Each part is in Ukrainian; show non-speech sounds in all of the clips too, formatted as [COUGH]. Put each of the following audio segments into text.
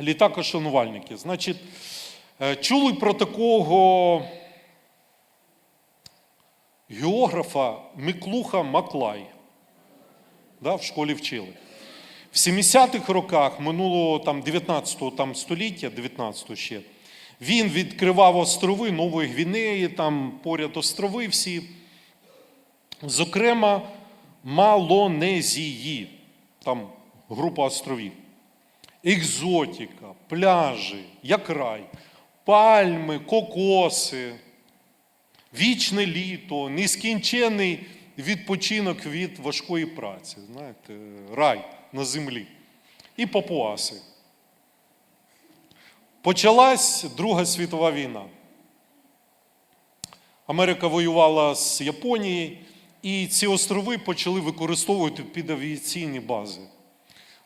літакошанувальники. Значить, е, чули про такого географа Миклуха Маклай. Да, в школі вчили. В 70-х роках минулого там, 19-го там, століття, 19-го ще, він відкривав острови Нової Гвінеї, там поряд острови всі. Зокрема, Малонезії, там група островів. Екзотика, пляжі, як рай, пальми, кокоси, вічне літо, нескінчений відпочинок від важкої праці. Знаєте, рай на землі. І папуаси. Почалась Друга світова війна. Америка воювала з Японією, і ці острови почали використовувати під авіаційні бази.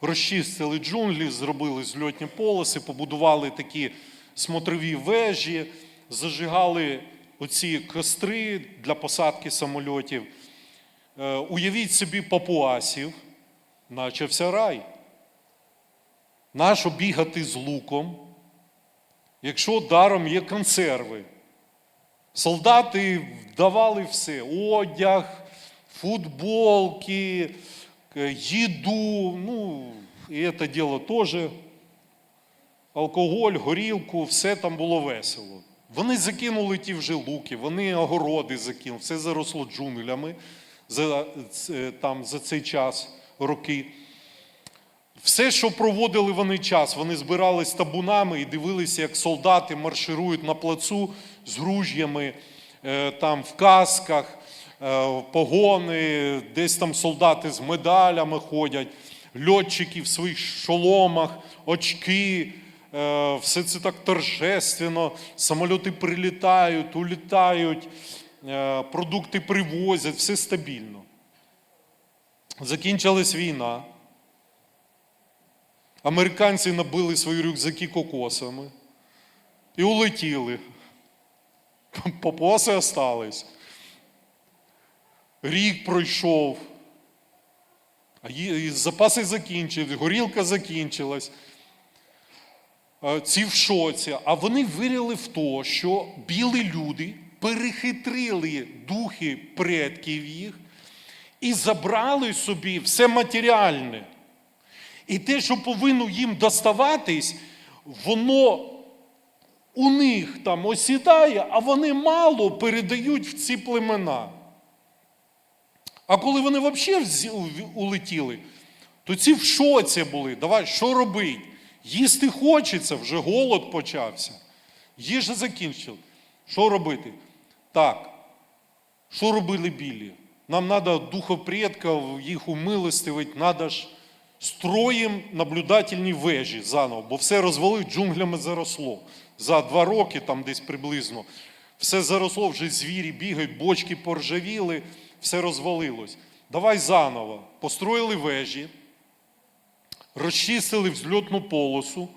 Розчистили джунглі, зробили зльотні полоси, побудували такі смотрові вежі, зажигали оці костри для посадки самольотів. Е, Уявіть собі папуасів, начався рай. Нащо бігати з луком, якщо даром є консерви? Солдати давали все: одяг, футболки, е, їду, ну, і це діло теж. Алкоголь, горілку, все там було весело. Вони закинули ті вже луки, вони огороди закинули, все заросло джунглями за, там, за цей час, роки. Все, що проводили вони час, вони збирались табунами і дивилися, як солдати марширують на плацу з ружьями, е, там в касках, е, погони, десь там солдати з медалями ходять, льотчики в своїх шоломах, очки. е, Все це так торжественно, самоліти прилітають, улітають, е, продукти привозять, все стабільно. Закінчилась війна. Американці набили свої рюкзаки кокосами і улетіли. Папуаси остались. Рік пройшов. А запаси закінчились, горілка закінчилась. Ці в шоці. А вони вірили в те, що білі люди перехитрили духи предків їх і забрали собі все матеріальне. І те, що повинно їм доставатись, воно у них там осідає, а вони мало передають в ці племена. А коли вони взагалі улетіли, то ці в шоці були. Давай, що робить? Їсти хочеться, вже голод почався. Їжа закінчила. Що робити? Так, що робили білі? Нам треба духов предків, їх умилостивити, треба ж строїм наблюдательні вежі заново, бо все розвалив, джунглями заросло. За два роки, там десь приблизно, все заросло, вже звірі бігають, бочки поржавіли, все розвалилось. Давай заново. Построїли вежі, розчистили взльотну полосу,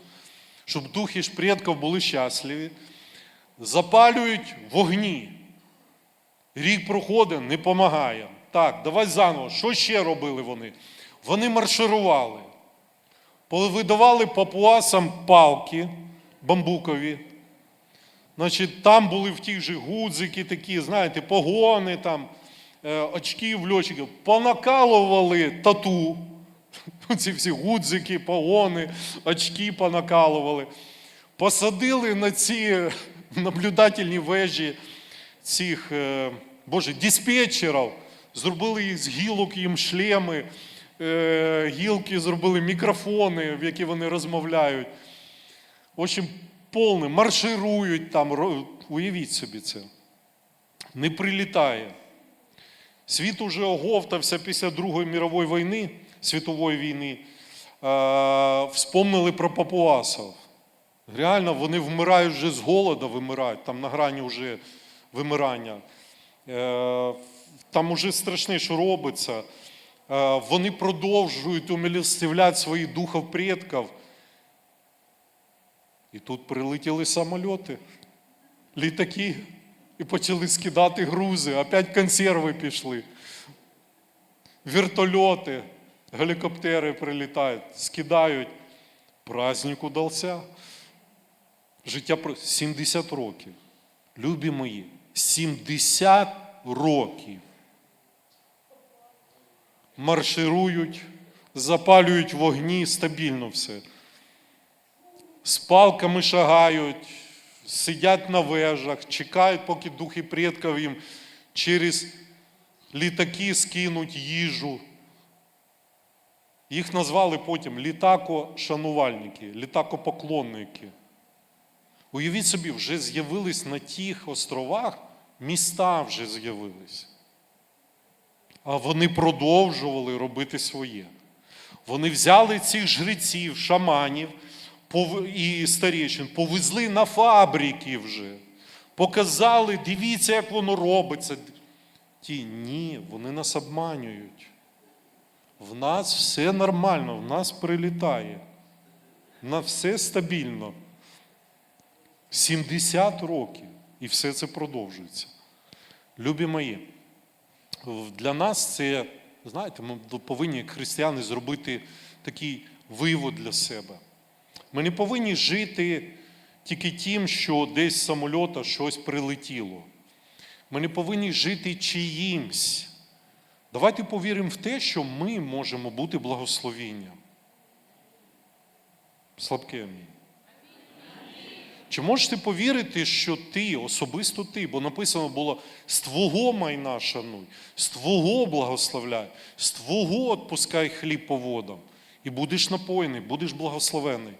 щоб духи ж предків були щасливі, запалюють вогні. Рік проходить, не допомагає. Так, давай заново. Що ще робили вони? Вони марширували, повидавали папуасам палки бамбукові. Значить, там були в тих же гудзики такі, знаєте, погони, там, е, очки в льотчиків. Понакалували тату. Ці всі гудзики, погони, очки понакалували. Посадили на ці наблюдательні вежі цих, е, боже, диспетчерів, зробили їх з гілок їм шлеми, е, гілки зробили мікрофони, в які вони розмовляють. В общем, повне, марширують там, уявіть собі це. Не прилітає. Світ уже оговтався після Другої мірової війни, світової війни. Е, вспомнили про папуасів. Реально, вони вмирають вже з голоду, вимирають, там на грані вже вимирання. Е, Там уже страшне, що робиться. Е, Вони продовжують умилостивляти своїх духів предків. І тут прилетіли самольоти, літаки, і почали скидати грузи, опять консерви пішли. Вертольоти, гелікоптери прилітають, скидають Праздник удався. Життя 70 років. Любі мої, 70 років. Марширують, запалюють вогні, стабільно все. З палками шагають, сидять на вежах, чекають, поки духи предків їм через літаки скинуть їжу. Їх назвали потім літако-шанувальники, літакопоклонники. Уявіть собі, вже з'явились на тих островах, міста вже з'явились. А вони продовжували робити своє. Вони взяли цих жреців, шаманів і старічин, повезли на фабрики вже, показали, дивіться, як воно робиться. Ті ні, вони нас обманюють. В нас все нормально, в нас прилітає. На все стабільно. 70 років. І все це продовжується. Любі мої, для нас це, знаєте, ми повинні, як християни, зробити такий вивод для себе. Ми не повинні жити тільки тим, що десь з самольота щось прилетіло. Ми не повинні жити чиїмсь. Давайте повіримо в те, що ми можемо бути благословенням. Слабке амінь. Чи можеш ти повірити, що ти, особисто ти, бо написано було з твого майна шануй, з твого благословляй, з твого відпускай хліб по водам, і будеш напоєний, будеш благословений.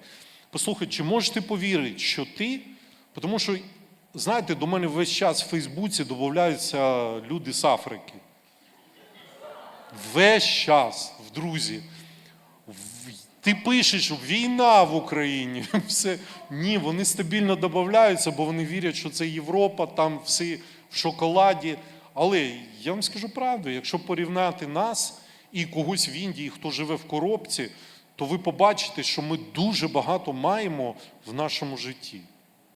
Послухай, чи можеш ти повірити, що ти, тому що, знаєте, до мене весь час в Фейсбуці додаються люди з Африки. Весь час в друзі. Ти пишеш війна в Україні. [LAUGHS] Все. Ні, вони стабільно додаються, бо вони вірять, що це Європа, там всі в шоколаді. Але я вам скажу правду, якщо порівняти нас і когось в Індії, хто живе в коробці, то ви побачите, що ми дуже багато маємо в нашому житті.